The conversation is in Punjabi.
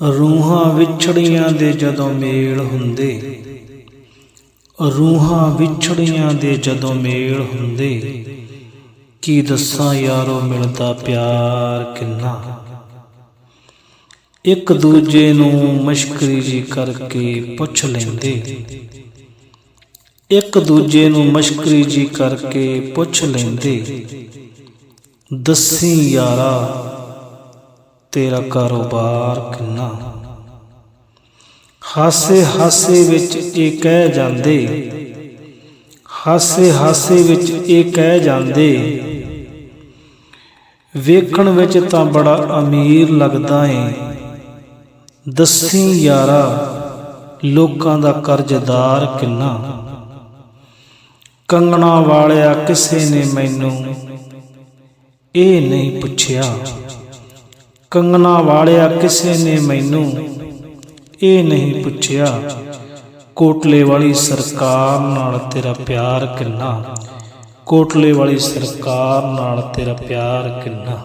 ਰੂਹਾਂ ਵਿਛੜੀਆਂ ਦੇ ਜਦੋਂ ਮੇਲ ਹੁੰਦੇ। ਰੂਹਾਂ ਵਿਛੜੀਆਂ ਦੇ ਜਦੋਂ ਮੇਲ ਹੁੰਦੇ। ਕੀ ਦੱਸਾਂ ਯਾਰੋ, ਮਿਲਦਾ ਪਿਆਰ ਕਿੰਨਾ? ਇੱਕ ਦੂਜੇ ਨੂੰ ਮਸ਼ਕਰੀ ਜੀ ਕਰਕੇ ਪੁੱਛ ਲੈਂਦੇ। ਇੱਕ ਦੂਜੇ ਨੂੰ ਮਸ਼ਕਰੀ ਜੀ ਕਰਕੇ ਪੁੱਛ ਲੈਂਦੇ। ਦੱਸੀ ਯਾਰਾ ਤੇਰਾ ਕਾਰੋਬਾਰ ਕਿੰਨਾ? ਹਾਸੇ ਹਾਸੇ ਵਿੱਚ ਇਹ ਕਹਿ ਜਾਂਦੇ। ਹਾਸੇ ਹਾਸੇ ਵਿੱਚ ਇਹ ਕਹਿ ਜਾਂਦੇ। ਵੇਖਣ ਵਿੱਚ ਤਾਂ ਬੜਾ ਅਮੀਰ ਲੱਗਦਾ ਏ। ਦੱਸੀ ਯਾਰਾ, ਲੋਕਾਂ ਦਾ ਕਰਜ਼ਦਾਰ ਕਿੰਨਾ? ਕੰਗਣਾ ਵਾਲਿਆ ਕਿਸੇ ਨੇ ਮੈਨੂੰ ਇਹ ਨਹੀਂ ਪੁੱਛਿਆ। ਕੰਗਣਾ ਵਾਲਿਆ ਕਿਸੇ ਨੇ ਮੈਨੂੰ ਇਹ ਨਹੀਂ ਪੁੱਛਿਆ, ਕੋਟਲੇ ਵਾਲੀ ਸਰਕਾਰ ਨਾਲ ਤੇਰਾ ਪਿਆਰ ਕਿੰਨਾ? ਕੋਟਲੇ ਵਾਲੀ ਸਰਕਾਰ ਨਾਲ ਤੇਰਾ ਪਿਆਰ ਕਿੰਨਾ?